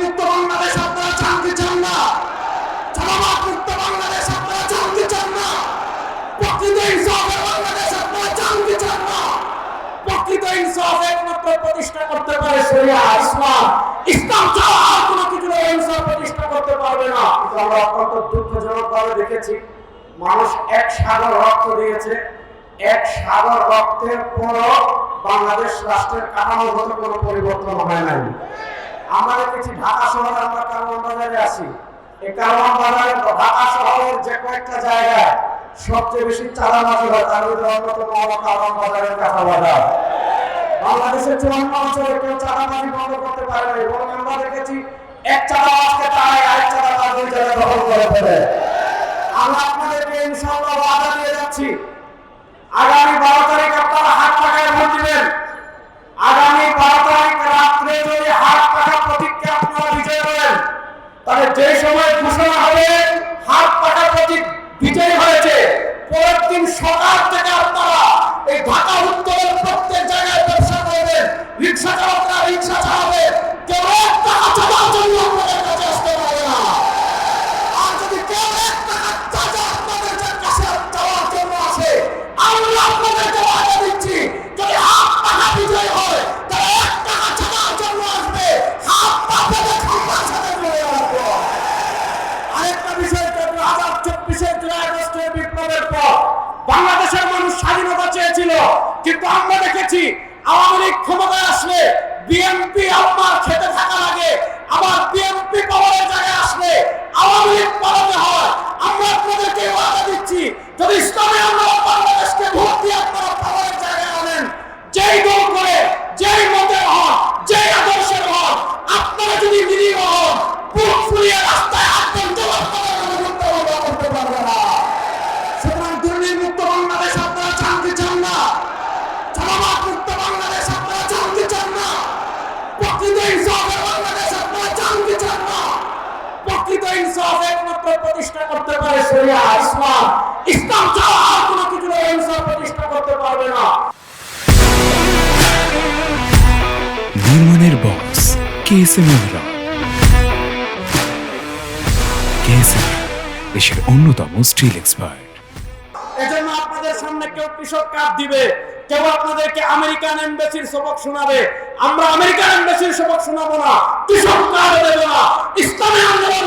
মুক্ত বাংলাদেশ আপনারা চান চান না। চালাবাদ মুক্ত বাংলাদেশ আপনারা চান চান না। প্রকৃত ইনসাফের বাংলাদেশ আপনারা চান চান না। প্রকৃত ইনসাফ একমাত্র প্রতিষ্ঠা করতে পারে শরিয়া ইসলাম। ইসলাম ছাড়া আর কোনো কিছু ইনসাফ প্রতিষ্ঠা করতে পারবে না। আমরা অত্যন্ত দুঃখজনক ভাবে দেখেছি, মানুষ এক সাগর রক্ত দিয়েছে। এক সাগর রক্তের পরও বাংলাদেশ রাষ্ট্রের কাঠামোগত কোনো পরিবর্তন হয় নাই। আমরা দেখেছি ঢাকা শহরে আমরা কারওয়ান বাজারে আছি। এই কারওয়ান বাজারে ঢাকা শহরের যে কয়েকটা জায়গায় সবচেয়ে বেশি চালাবাজি হয়, তার ভিতরে অন্যতম হলো কারওয়ান বাজারের কাঁচা বাজার। বাংলাদেশের চুয়ান্ন অঞ্চলে কেউ চাঁদাবাজি বন্ধ করতে পারে না এবং আমরা দেখেছি এক চাঁদাবাজকে তারাই আরেক চাঁদাবাজ দুই জায়গায় দখল করে ফেলে। আমরা আপনাদেরকে ইনশাআল্লাহ ওয়াদা দিয়ে যাচ্ছি। আগামী বারো তারিখ আপনারা হাত পাখায় ভোট দিবেন। যে সময় ঘোষণা হবে, হাত পাটা প্রতীক বিজয়ী হয়েছে। পরের দিন সকাল থেকে আপনারা এই ঢাকা উত্তরের প্রত্যেক জায়গায় ব্যবসা করবেন। রিক্সা চালকরা রিক্সা চালাবে। কেউ এক টাকা চালার জন্য আপনাদের কাছে আসতে পারবে না আর যদি কেউ এক টাকা চাচা আপনাদের কাছে চাওয়ার জন্য আসে আমরা আপনাদেরকে ওয়াদা দিচ্ছি যদি হাত টাকা বিজয় হয় তাহলে এক টাকা চাওয়ার জন্য আসবে হাত পা পেতে খাম্বার সাথে চলে আসব আরেকটা বিষয় দু হাজার চব্বিশের বিপ্লবের পর বাংলাদেশের মানুষ স্বাধীনতা চেয়েছিল কিন্তু আমরা দেখেছি শরিয়া ইসলাম ইসলাম ছাড়া আর কোনো কিছু প্রতিষ্ঠা করতে পারবে না। নির্মাণের বক্স দেশের অন্যতম স্টিল এক্সপার্ট। এজন্য আপনাদের সামনে কেউ কৃষক কাপ দিবে কেউ আপনাদেরকে আমেরিকান এমবেসির সবক শোনাবে। আমরা আমেরিকান এমবেসির সবক শোনাবো না কৃষক কাপ দেব না। ইসলামী আন্দোলন